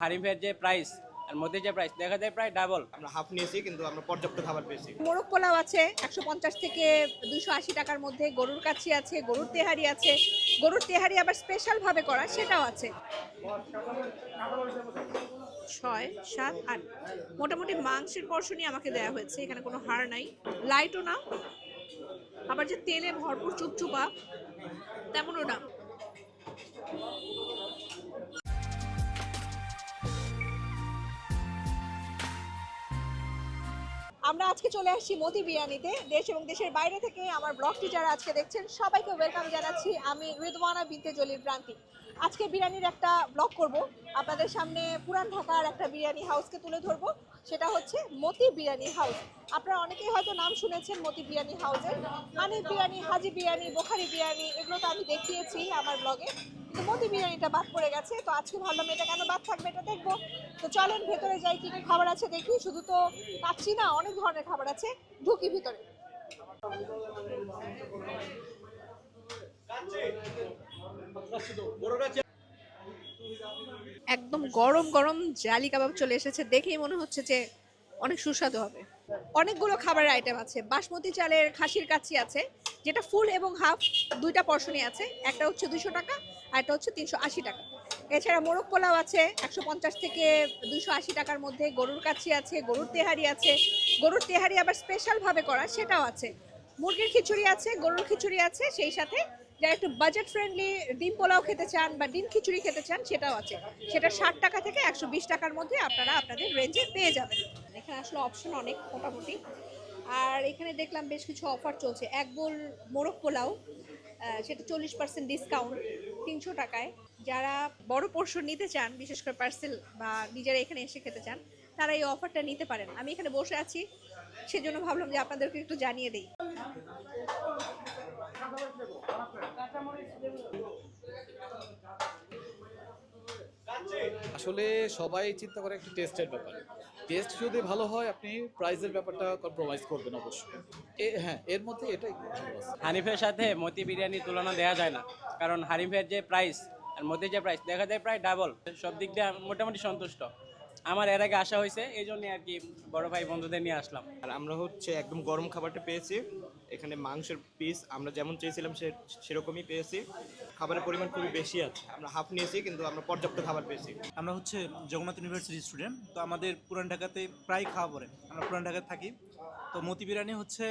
হারিফের যে প্রাইস আর মোদির যে প্রাইস দেখা যায় প্রায় ডাবল আমরা হাফ নিয়েছি কিন্তু আমরা পর্যাপ্ত খাবার পেয়েছি। মোরগ পোলাও আছে একশো পঞ্চাশ থেকে দুশো আশি টাকার মধ্যে গরুর কাছি আছে গরুর তেহারি আছে। গরুর তেহারি আবার স্পেশাল ভাবে করা সেটাও আছে। ছয় সাত আট। মোটামুটি মাংসের পর্শনই আমাকে দেয়া হয়েছে এখানে কোনো হার নাই। লাইটও না। আবার যে তেলে ভরপুর চুপচুপা তেমনও না। আমরা আজকে চলে আসছি মতি বিরিয়ানিতে। দেশ এবং দেশের বাইরে থেকে আমার ব্লগটি যারা আজকে দেখছেন। সবাইকে ওয়েলকাম জানাচ্ছি। আমি রিদওয়ানা বিনতে জলির প্রান্তি আজকে বিরিয়ানির একটা ব্লগ করব। আপনাদের সামনে পুরান ঢাকার একটা বিরিয়ানি হাউসকে তুলে ধরবো। সেটা হচ্ছে মতি বিরিয়ানি হাউস আপনারা অনেকেই হয়তো নাম শুনেছেন মতি বিরিয়ানি হাউসের হানি বিরিয়ানি, হাজি বিরিয়ানি, বোখারি বিরিয়ানি, এগুলো তো আমি দেখিয়েছি আমার ব্লগে কিন্তু মতি বিরিয়ানিটা বাদ পড়ে গেছে, তো আজকে ভাবলাম এটা কেন বাদ থাকবে এটা দেখব। তো চলেন, ভেতরে যাই কি খাবার আছে দেখি। শুধু তো পাচ্ছি না, অনেক ধরনের খাবার আছে। ঢুকি ভিতরে। একদম গরম গরম জালি কাবাব চলে এসেছে, দেখেই মনে হচ্ছে যে অনেক সুস্বাদু হবে। অনেকগুলো খাবারের আইটেম আছে। বাসমতি চালের খাসির কাচ্চি আছে, যেটা ফুল এবং হাফ দুইটা পর্শনই আছে। একটা হচ্ছে দুশো টাকা, আর একটা হচ্ছে তিনশো আশি টাকা। এছাড়া মোরগ পোলাও আছে, একশো পঞ্চাশ থেকে দুশো আশি টাকার মধ্যে। গরুর কাচ্চি আছে, গরুর তেহারি আছে। গরুর তেহারি আবার স্পেশাল ভাবে করা, সেটাও আছে। মুরগির খিচুড়ি আছে, গরুর খিচুড়ি আছে, সেই সাথে যারা একটু বাজেট ফ্রেন্ডলি ডিম পোলাও খেতে চান বা ডিম খিচুড়ি খেতে চান, সেটাও আছে। সেটা ষাট টাকা থেকে একশো বিশ টাকার মধ্যে আপনারা আপনাদের রেঞ্জে পেয়ে যাবেন। এখানে আসলে অপশন অনেক মোটামুটি। আর এখানে দেখলাম বেশ কিছু অফার চলছে। এক বোল মোরগ পোলাও সেটা চল্লিশ পার্সেন্ট ডিসকাউন্ট তিনশো টাকায়। যারা বড় পোর্শন নিতে চান, বিশেষ করে পার্সেল বা নিজেরা এখানে এসে খেতে চান, তারা এই অফারটা নিতে পারেন। আমি এখানে বসে আছি, সেজন্য ভাবলাম যে আপনাদেরকে একটু জানিয়ে দিই। আসলে সবাই চিন্তা করে একটি টেস্টের ব্যাপারে। টেস্ট যদি ভালো হয় আপনি প্রাইজের ব্যাপারটা কম্প্রোমাইজ করবেন অবশ্যই। হ্যাঁ এর মধ্যে এটাই হানিফের সাথে মতি বিরিয়ানির তুলনা দেওয়া যায় না। কারণ হানিফের যে প্রাইস আর মতির যে প্রাইস দেখা যায় প্রায় ডাবল সব দিক দিয়ে মোটামুটি সন্তুষ্ট। আমার এর আগে আসা হয়েছে এই জন্য আর কি বড় ভাই বন্ধুদের নিয়ে আসলাম। আর আমরা হচ্ছে একদম গরম খাবারটা পেয়েছি। এখানে মাংসের পিস আমরা যেমন চেয়েছিলাম সে সেরকমই পেয়েছি। খাবারের পরিমাণ খুবই বেশি আছে। আমরা হাফ নিয়েছি কিন্তু আমরা পর্যাপ্ত খাবার পেয়েছি। আমরা হচ্ছে জগন্নাথ ইউনিভার্সিটি স্টুডেন্ট তো আমাদের পুরান ঢাকাতে প্রায় খাওয়া পড়ে। আমরা পুরান ঢাকায় থাকি। তো মতি বিরিয়ানি হচ্ছে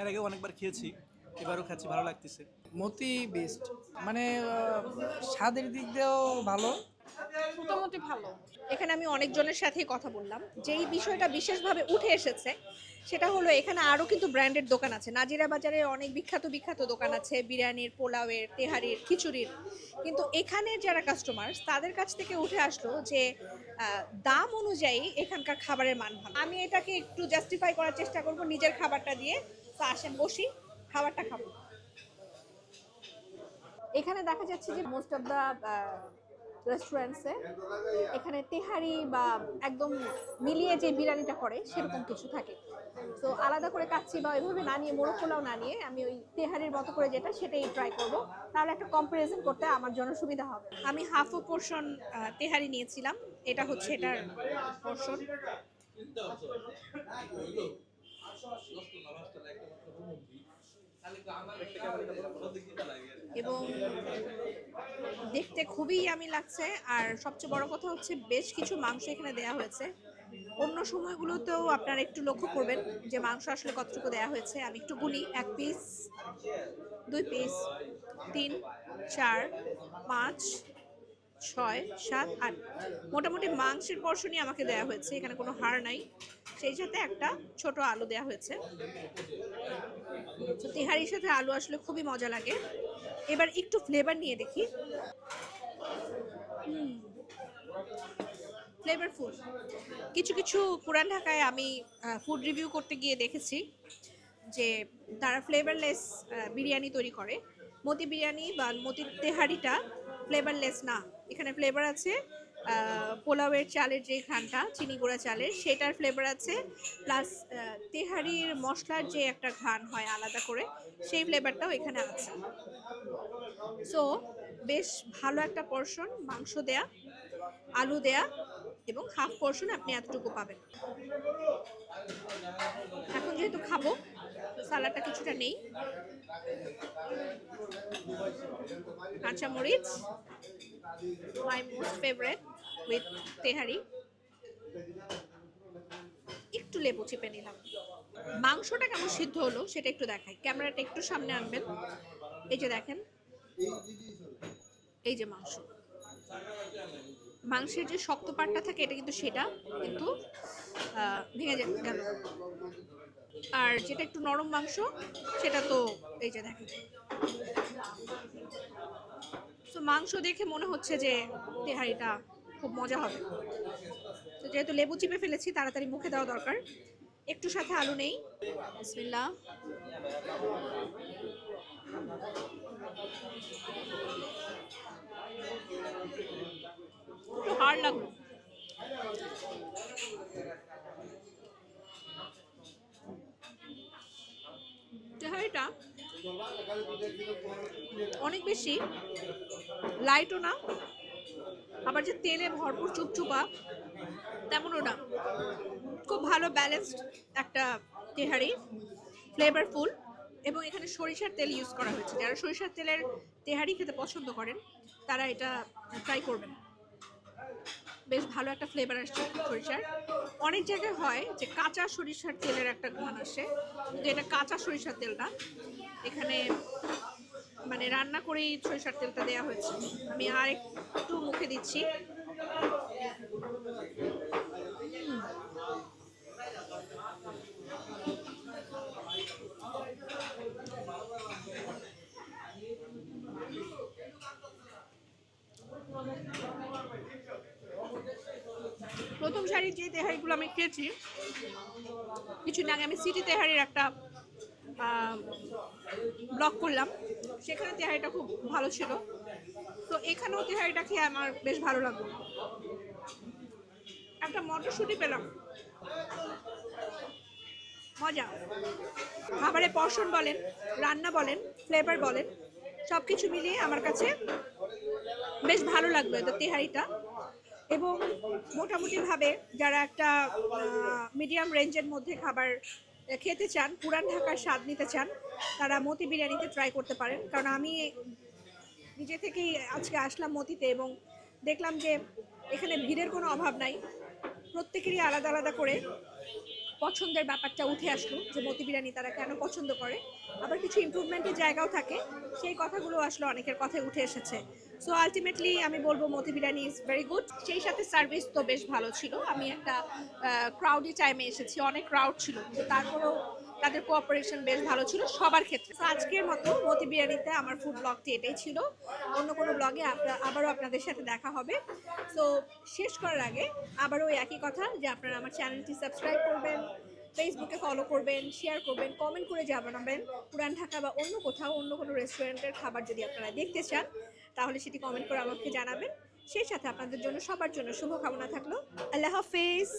এর আগে অনেকবার খেয়েছি এবারও খাচ্ছি ভালো লাগতেছে। মতি বেস্ট মানে স্বাদের দিক দিয়েও ভালো। মোটামুটি ভালো। এখানে আমি অনেকজনের সাথেই কথা বললাম। যেই বিষয়টা বিশেষভাবে উঠে এসেছে সেটা হলো এখানে আরও কিন্তু ব্র্যান্ডের দোকান আছে। নাজিরা বাজারে অনেক বিখ্যাত বিখ্যাত দোকান আছে। বিরিয়ানির, পোলাওয়ের, তেহারির, খিচুড়ির। কিন্তু এখানে যারা কাস্টমার তাদের কাছ থেকে উঠে আসলো যে দাম অনুযায়ী এখানকার খাবারের মান ভালো। আমি এটাকে একটু জাস্টিফাই করার চেষ্টা করব নিজের খাবারটা দিয়ে। তো আসেন, বসি, খাবারটা খাব। এখানে দেখা যাচ্ছে যে মোস্ট অফ দ্য রেস্টুরেন্টসে এখানে তেহারি বা একদম মিলিয়ে যে বিরিয়ানিটা করে সেরকম কিছু থাকে। তো আলাদা করে কাচ্ছি বা ওইভাবে না নিয়ে মোরগ পোলাও না নিয়ে আমি ওই তেহারির মতো করে যেটা সেটাই ট্রাই করব। তাহলে একটা কম্পারিজন করতে আমার জন্য সুবিধা হবে। আমি হাফ ও পোর্শন তেহারি নিয়েছিলাম। এটা হচ্ছে এটার পোর্শন এবং দেখতে খুবই আমি লাগছে, আর সবচেয়ে বড় কথা হচ্ছে বেশ কিছু মাংস এখানে দেয়া হয়েছে। অন্য সময়গুলোতেও আপনারা একটু লক্ষ্য করবেন যে মাংস আসলে কতটুকু দেয়া হয়েছে। আমি একটু গুলি এক পিস দুই পিস তিন, চার, পাঁচ ছয়, সাত, আট। মোটামুটি মাংসের পর্শনই আমাকে দেয়া হয়েছে, এখানে কোনো হাড় নাই। সেই সাথে একটা ছোট আলু দেয়া হয়েছে। তেহারির সাথে আলু আসলে খুবই মজা লাগে। এবার একটু ফ্লেভার নিয়ে দেখি। ফ্লেভারফুল কিছু কিছু পুরান ঢাকায় আমি ফুড রিভিউ করতে গিয়ে দেখেছি যে তারা ফ্লেভারলেস বিরিয়ানি তৈরি করে। মতি বিরিয়ানি বা মতি তেহারিটা ফ্লেভারলেস না। এখানে ফ্লেভার আছে পোলাওয়ের চালের যে ঘ্রানটা, চিনি গুঁড়া চালের, সেটার ফ্লেভার আছে প্লাস তেহারির মশলার যে একটা ঘ্রাণ হয় আলাদা করে, সেই ফ্লেভারটাও এখানে আছে। সো বেশ ভালো একটা পর্শন মাংস দেয়া, আলু দেয়া, এবং হাফ পোর্শন আপনি এতটুকু পাবেন। এখন যেহেতু খাব সালাডটা কিছুটা নেই। কাঁচা মরিচ my most favourite with tehari. একটু লেবু চিপে নিলাম। মাংসটা কেমন সিদ্ধ হলো সেটা একটু দেখাই। ক্যামেরাটা একটু সামনে আনবেন। এই যে দেখেন, এই যে মাংস। মাংসের যে শক্ত পাটটা থাকে, এটা কিন্তু সেটা কিন্তু ভেঙে গেল। আর যেটা একটু নরম মাংস, সেটা তো এই যে দেখেন। তো মাংস দেখে মনে হচ্ছে যে তেহারিটা খুব মজা হবে। তো যেহেতু লেবু চিপে ফেলেছি, তাড়াতাড়ি মুখে দেওয়া দরকার। একটু সাথে আলু নেই। বিসমিল্লাহ। একটু হাড় লাগল তেহারিটা অনেক বেশি। লাইটও না। আবার যে তেলে ভরপুর চুপচুপা, তেমনও না। খুব ভালো ব্যালেন্সড একটা তেহারি ফ্লেভারফুল এবং এখানে সরিষার তেল ইউজ করা হয়েছে। যারা সরিষার তেলের তেহারি খেতে পছন্দ করেন, তারা এটা ট্রাই করবেন। বেশ ভালো একটা ফ্লেভার আসছে সরিষার। অনেক জায়গায় হয় যে কাঁচা সরিষার তেলের একটা ঘ্রাণ আসে, কিন্তু এটা কাঁচা সরিষার তেল না। এখানে মানে রান্না করেই সরিষার তেলটা দেওয়া হয়েছে। আমি আর একটু মুখে দিচ্ছি। প্রথম সারির যে তেহারিগুলো আমি খেয়েছি, কিছুদিন আগে আমি সিটি তেহারির একটা ব্লগ করলাম। সেখানে তেহারিটা খুব ভালো ছিল। তো এখানেও তেহারিটা খেয়ে আমার বেশ ভালো লাগল। একটা মটরশুঁটি পেলাম। মজা। খাবারে পর্শন বলেন, রান্না বলেন ফ্লেভার বলেন সব কিছু মিলিয়ে আমার কাছে বেশ ভালো লাগল এটা তেহারিটা। এবং মোটামুটিভাবে যারা একটা মিডিয়াম রেঞ্জের মধ্যে খাবার খেতে চান, পুরান ঢাকার স্বাদ নিতে চান, তারা মতি বিরিয়ানিতে ট্রাই করতে পারেন। কারণ আমি নিজে থেকেই আজকে আসলাম মতিতে এবং দেখলাম যে এখানে ভিড়ের কোনো অভাব নাই। প্রত্যেকেরই আলাদা আলাদা করে পছন্দের ব্যাপারটা উঠে আসলো যে মতি বিরিয়ানি তারা কেন পছন্দ করে। আবার কিছু ইম্প্রুভমেন্টের জায়গাও থাকে। সেই কথাগুলো আসলে অনেকের কথায় উঠে এসেছে। সো আলটিমেটলি আমি বলব Moti biryani is very good সেই সাথে সার্ভিস তো বেশ ভালো ছিল। আমি একটা ক্রাউডি টাইমে এসেছি। অনেক ক্রাউড ছিল। তারপরেও তাদের কোঅপারেশন বেশ ভালো ছিল সবার ক্ষেত্রে। আজকের মতো মতি বিরিয়ানিতে আমার ফুড ব্লগটি এটাই ছিল। অন্য কোনো ব্লগে আবারও আপনাদের সাথে দেখা হবে। তো শেষ করার আগে আবারও ওই একই কথা যে আপনারা আমার চ্যানেলটি সাবস্ক্রাইব করবেন ফেসবুকে ফলো করবেন শেয়ার করবেন কমেন্ট করে জানাবেন। পুরান ঢাকা বা অন্য কোথাও অন্য কোনো রেস্টুরেন্টের খাবার যদি আপনারা দেখতে চান, তাহলে সেটি কমেন্ট করে আমাকে জানাবেন। সেই সাথে আপনাদের জন্য সবার জন্য শুভকামনা থাকল। আল্লাহ হাফেজ।